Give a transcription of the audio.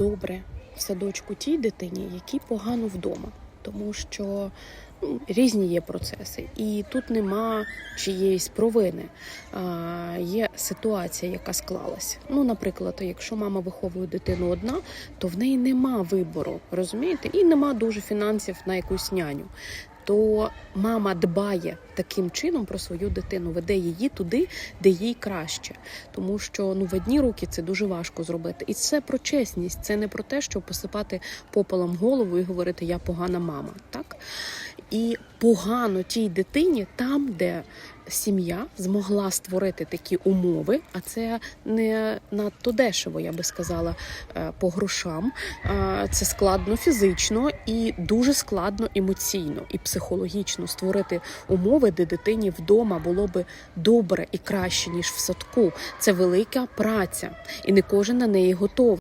добре в садочку тій дитині, якій погано вдома, тому що ну, різні є процеси, і тут нема чиєїсь провини. А, є ситуація, яка склалась. Ну, наприклад, якщо мама виховує дитину одна, то в неї нема вибору, розумієте, і нема дуже фінансів на якусь няню. То мама дбає таким чином про свою дитину, веде її туди, де їй краще. Тому що ну в одні руки це дуже важко зробити. І це про чесність, це не про те, щоб посипати попелом голову і говорити Я погана мама. Так і погано тій дитині там, де сім'я змогла створити такі умови, а це не надто дешево, я би сказала, е, по грошам. Е, Це складно фізично і дуже складно емоційно і психологічно створити умови, де дитині вдома було би добре і краще ніж в садку. Це велика праця, і не кожен на неї готовий.